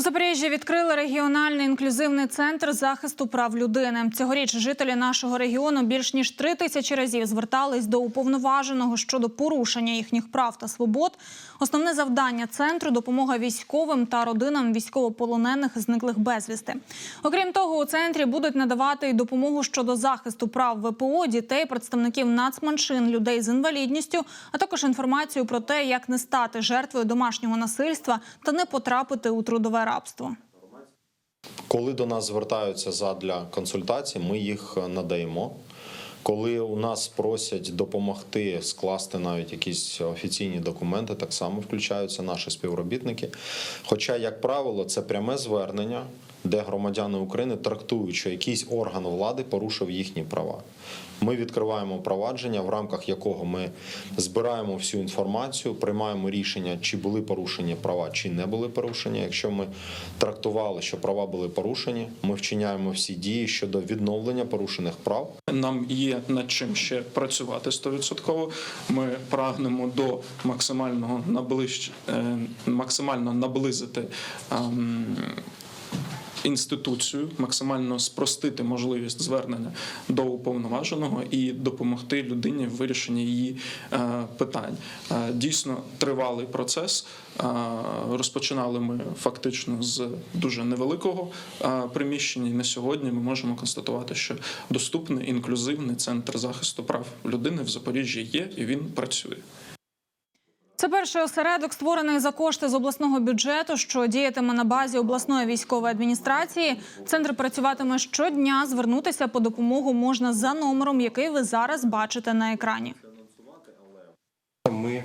У Запоріжжі відкрили регіональний інклюзивний центр захисту прав людини. Цьогоріч жителі нашого регіону більш ніж три тисячі разів звертались до уповноваженого щодо порушення їхніх прав та свобод. Основне завдання центру допомога військовим та родинам військовополонених зниклих безвісти. Окрім того, у центрі будуть надавати й допомогу щодо захисту прав ВПО, дітей, представників нацменшин, людей з інвалідністю, а також інформацію про те, як не стати жертвою домашнього насильства та не потрапити у трудове рабство. Коли до нас звертаються задля консультацій, ми їх надаємо. Коли у нас просять допомогти скласти навіть якісь офіційні документи, так само включаються наші співробітники. Хоча, як правило, це пряме звернення, де громадяни України трактують, що якийсь орган влади порушив їхні права. Ми відкриваємо провадження, в рамках якого ми збираємо всю інформацію, приймаємо рішення, чи були порушені права, чи не були порушені. Якщо ми трактували, що права були порушені, ми вчиняємо всі дії щодо відновлення порушених прав. Нам є над чим ще працювати 100%. Ми прагнемо до максимального наближ... е, максимально наблизити. Інституцію максимально спростити можливість звернення до уповноваженого і допомогти людині в вирішенні її е, питань. Е, Дійсно тривалий процес. Е, Розпочинали ми фактично з дуже невеликого приміщення. І на сьогодні ми можемо констатувати, що доступний інклюзивний центр захисту прав людини в Запоріжжі є і він працює. Це перший осередок, створений за кошти з обласного бюджету, що діятиме на базі обласної військової адміністрації. Центр працюватиме щодня. Звернутися по допомогу можна за номером, який ви зараз бачите на екрані. Ми е,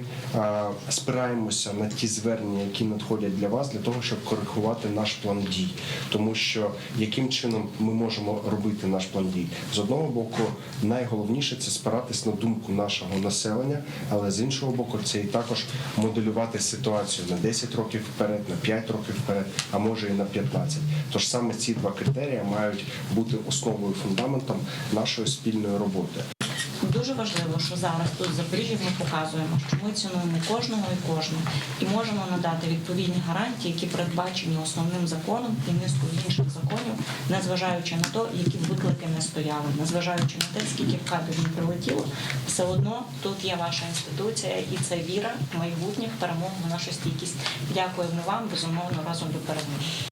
спираємося на ті звернення, які надходять для вас, для того, щоб коригувати наш план дій. Тому що яким чином ми можемо робити наш план дій? З одного боку, найголовніше це спиратись на думку нашого населення, але з іншого боку, це і також моделювати ситуацію на 10 років вперед, на 5 років вперед, а може і на 15. Тож саме ці два критерії мають бути основою фундаментом нашої спільної роботи. Дуже важливо, що зараз тут в Запоріжжі ми показуємо, що ми цінуємо кожного і кожну і можемо надати відповідні гарантії, які передбачені основним законом і низкою інших законів, незважаючи на те, які виклики не стояли, незважаючи на те, скільки б кадрів не прилетіло, все одно тут є ваша інституція, і це віра в майбутніх перемог в нашу стійкість. Дякуємо вам безумовно разом до перемоги.